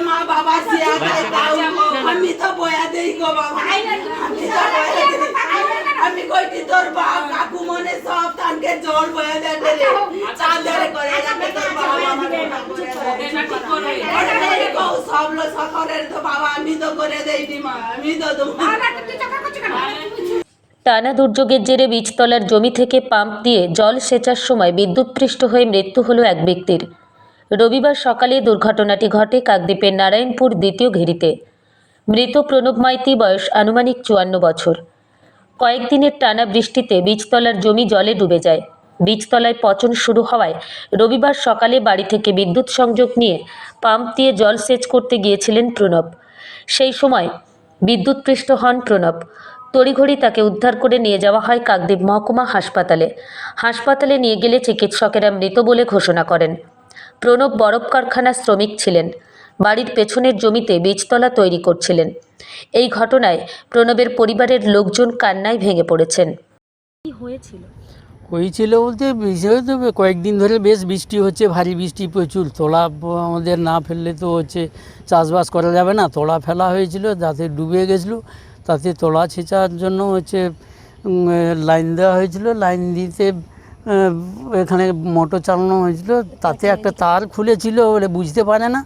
মা বাবা আমি তো বয়া দেই গো বাবা। আমি তো বয়া দেই আমি কইটি তোর বাপ কাকু মনে সব তানকে জল বয়া দেয় রে চাঁদের করে রাখে তোর বাবা আমার এটা ঠিক করবে ওটা নেই গো সব লোক সকলের তো বাবা। আমি তো করে দেই নি মা। আমি তো তোমার টানা দুর্যোগের জেরে বীজতলার জমি থেকে পাম্প দিয়ে জল সেচার সময় বিদ্যুৎপৃষ্ট হয়ে মৃত্যু হলো এক ব্যক্তির। রবিবার সকালে দুর্ঘটনাটি ঘটে কাকদ্বীপের নারায়ণপুর দ্বিতীয় ঘেরিতে। মৃত প্রণব মাইতি বয়স আনুমানিক চুয়ান্ন বছর। কয়েকদিনের টানা বৃষ্টিতে বীজতলার জমি জলে ডুবে যায়। বীজতলায় পচন শুরু হওয়ায় রবিবার সকালে বাড়ি থেকে বিদ্যুৎ সংযোগ নিয়ে পাম্প দিয়ে জল সেচ করতে গিয়েছিলেন প্রণব। সেই সময় বিদ্যুৎপৃষ্ট হন প্রণব। তড়িঘড়ি তাকে উদ্ধার করে নিয়ে যাওয়া হয় কাকদ্বীপ মহকুমা হাসপাতালে। হাসপাতালে নিয়ে গেলে চিকিৎসকেরা মৃত বলে ঘোষণা করেন। প্রণব বরফ কারখানার শ্রমিক ছিলেন। বাড়ির পেছনের জমিতে বীজতলা তৈরি করছিলেন। এই ঘটনায় প্রণবের পরিবারের লোকজন কান্নায় ভেঙে পড়েছেন। হয়েছিল? বলতে বিষয় তো কয়েকদিন ধরে বেশ বৃষ্টি হচ্ছে ভারী বৃষ্টি প্রচুর। তোলা আমাদের না ফেললে তো হচ্ছে চাষবাস করা যাবে না। তোলা ফেলা হয়েছিল যাতে ডুবে গেছিল। তাতে তোলা ছেঁচার জন্য হচ্ছে লাইন দেওয়া হয়েছিল। লাইন দিতে এখানে মোটর চালানো হয়েছিল। তাতে একটা তার খুলেছিল বলে বুঝতে পারে না।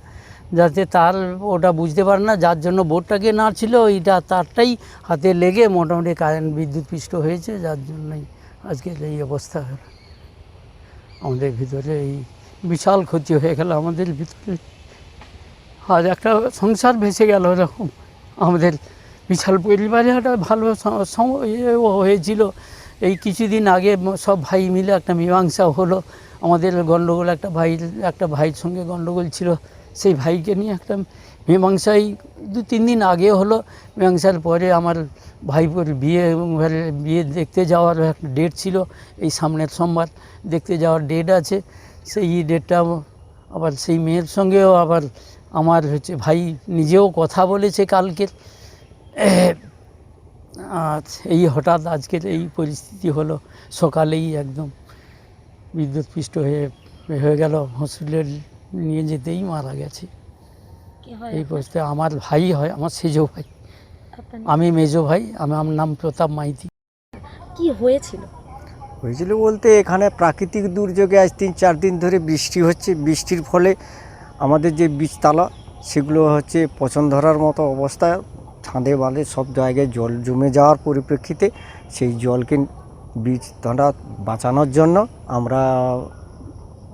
যাতে তার ওটা বুঝতে পারে না যার জন্য বোর্ডটাকে নাড়ছিল ওইটা তারটাই হাতে লেগে মোটামুটি কারেন্ট বিদ্যুৎ পৃষ্ট হয়েছে যার জন্যই আজকের এই অবস্থা। হলো আমাদের ভিতরে এই বিশাল ক্ষতি হয়ে গেল আমাদের ভিতরে। আর একটা সংসার ভেসে গেল এরকম আমাদের বিশাল পরিবারে একটা ভালো স- সম- ইয়ে হয়েছিল। এই কিছুদিন আগে সব ভাই মিলে একটা মীমাংসা হলো। আমাদের গণ্ডগোল একটা ভাই, একটা ভাইয়ের সঙ্গে গণ্ডগোল ছিল। সেই ভাইকে নিয়ে একটা মীমাংসাই দু, তিন দিন আগে হলো। মীমাংসার পরে আমার ভাইপোর বিয়ে বিয়ে দেখতে যাওয়ার একটা ডেট ছিল। এই সামনের সোমবার দেখতে যাওয়ার ডেট আছে। সেই ডেটটা আবার সেই মেয়ের সঙ্গেও আবার আমার হচ্ছে ভাই নিজেও কথা বলেছে কালকের। এই হঠাৎ আজকের এই পরিস্থিতি হলো সকালেই একদম বিদ্যুৎপৃষ্ট হয়ে হয়ে গেল হসপিটালে নিয়ে যেতেই মারা গেছে। এই পরিস্থিতি আমার ভাই হয় আমার সেজো ভাই। আমি মেজো ভাই আমি আমার নাম প্রতাপ মাইতি। কি হয়েছিল? হয়েছিল বলতে এখানে প্রাকৃতিক দুর্যোগে আজ তিন চার দিন ধরে বৃষ্টি হচ্ছে। বৃষ্টির ফলে আমাদের যে বীজতলা সেগুলো হচ্ছে পচন ধরার মতো অবস্থা। ছাদে বাঁধে সব জায়গায় জল জমে যাওয়ার পরিপ্রেক্ষিতে সেই জলকে বীজ বীজতলা বাঁচানোর জন্য আমরা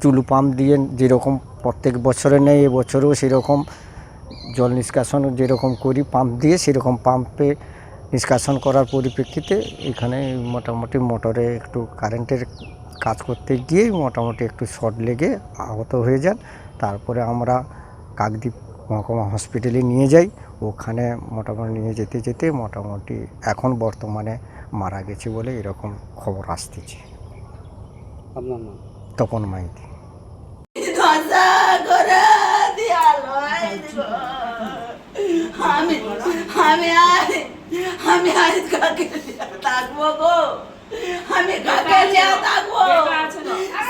চুলু পাম্প দিয়ে যেরকম প্রত্যেক বছরে নেই, এবছরেও সেরকম জল নিষ্কাশন যেরকম করি, পাম্প দিয়ে সেরকম পাম্পে নিষ্কাশন করার পরিপ্রেক্ষিতে এখানে মোটামুটি মোটরে একটু কারেন্টের কাজ করতে গিয়ে মোটামুটি একটু শর্ট লেগে আহত হয়ে যান। তারপরে আমরা কাকদ্বীপ মহকুমা হসপিটালে নিয়ে যাই। ওখানে মোটামুটি নিয়ে যেতে যেতে মোটামুটি এখন বর্তমানে মারা গেছে বলে এরকম খবর আসতেছে। আপনার নাম? তপন মাইতি। আমি আমি আজ আমি আজ কাকে থাকব গো? আমি কাকে লিয়া থাকব?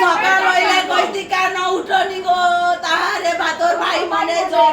সকাল হইলে কইতি কেন উঠনি গো? তাহারে ভাতর ভাই মানে জ্বর